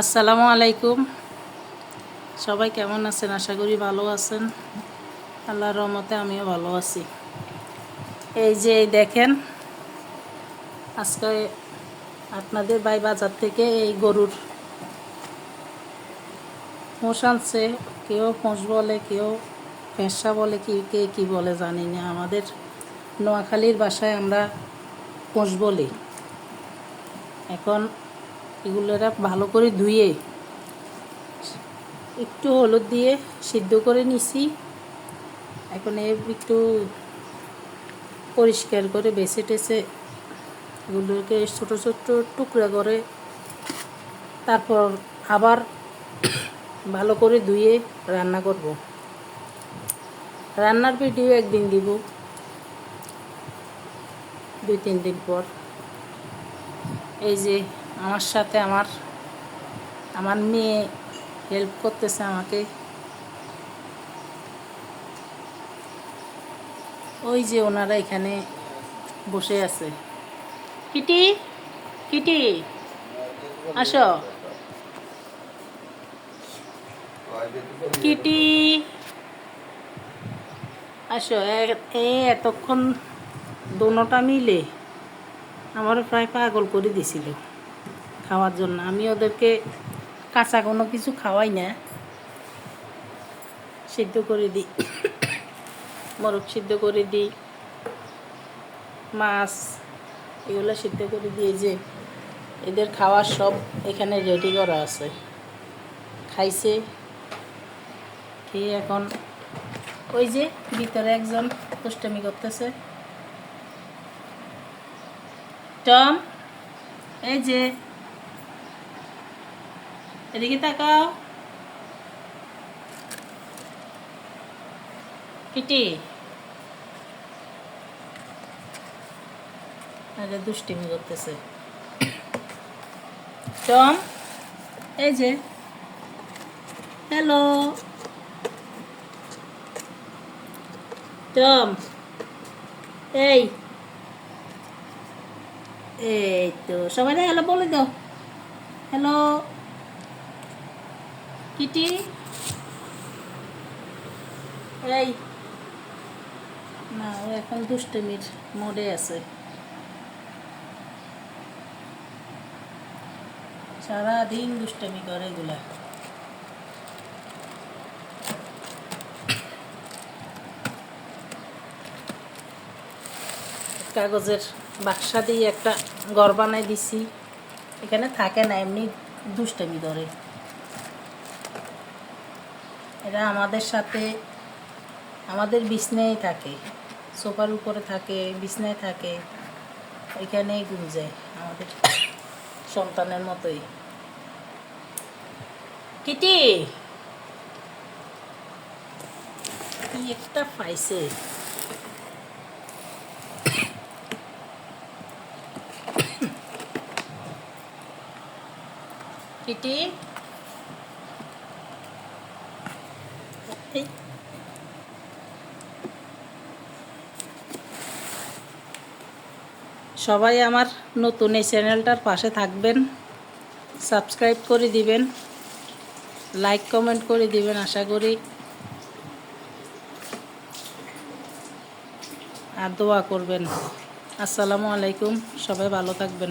আসসালামু আলাইকুম। সবাই কেমন আছেন? আশা করি ভালো আছেন। আল্লাহর রহমতে আমিও ভালো আছি। এই যে দেখেন, আজকে আপনাদের ভাই বাজার থেকে এই গরুর মোষ আনছে। কেউ মোষ বলে, কেউ ফেঁসা বলে, কি, কে কি বলে জানি না। আমাদের নোয়াখালীর বাসায় আমরা মোষ বলি। এখন এগুলোরা ভালো করে ধুয়ে একটু হলুদ দিয়ে সিদ্ধ করে নিছি। এখন একটু পরিষ্কার করে বেছে টেছে এগুলোকে ছোটো ছোটো টুকরা করে তারপর আবার ভালো করে ধুয়ে রান্না করব। রান্নার ভিডিও একদিন দিব, দুই, তিন দিন পর। এই যে আমার সাথে আমার আমার মেয়ে হেল্প করতেছে আমাকে। ওই যে ওনারা এখানে বসে আছে। কিটি? কিটি? আসো। কিটি? আসো এতক্ষণ দোনোটা মিলে আমারও প্রায় পাগল করে দিছিল। খাওয়ার জন্য। আমি ওদেরকে কাঁচা কোনো কিছু খাওয়াই না। সিদ্ধ করে দিই। মোরগ সিদ্ধ করে দিই। মাছ এগুলো সিদ্ধ করে দিয়ে যে এদের খাওয়ার সব এখানে রেডি করা আছে। খাইছে। খেয়ে এখন ওই যে ভিতরে একজন দুষ্টামি করতেছে। টম, এই যে এদিকে তাকাও কিটি আরে দুষ্টিমি করতেছে টম এই যে। হ্যালো টম এই। এই তো, সবাই হ্যালো বলে দাও। Hello Kitty? এই। না ও এখন দুষ্টমির মোডে আছে। সারাদিন দুষ্টমি করে এগুলা। কাগজের বাক্সা দিয়ে একটা ঘর বানাই দিছি। এখানে থাকে না, এমনি দুষ্টমি করে। এরা আমাদের সাথে, আমাদের বিছনায় থাকে, সোফার উপরে থাকে, বিছনায় থাকে ওইখানেই ঘুম যায় আমাদের সন্তানের মতোই। কিটি! কি একটা পাইছে। কিটি! সবাই আমার নতুন এই চ্যানেলটার পাশে থাকবেন, সাবস্ক্রাইব করে দিবেন, লাইক, কমেন্ট করে দিবেন আশা করি। আর দোয়া করবেন। আসসালামু আলাইকুম, সবাই ভালো থাকবেন।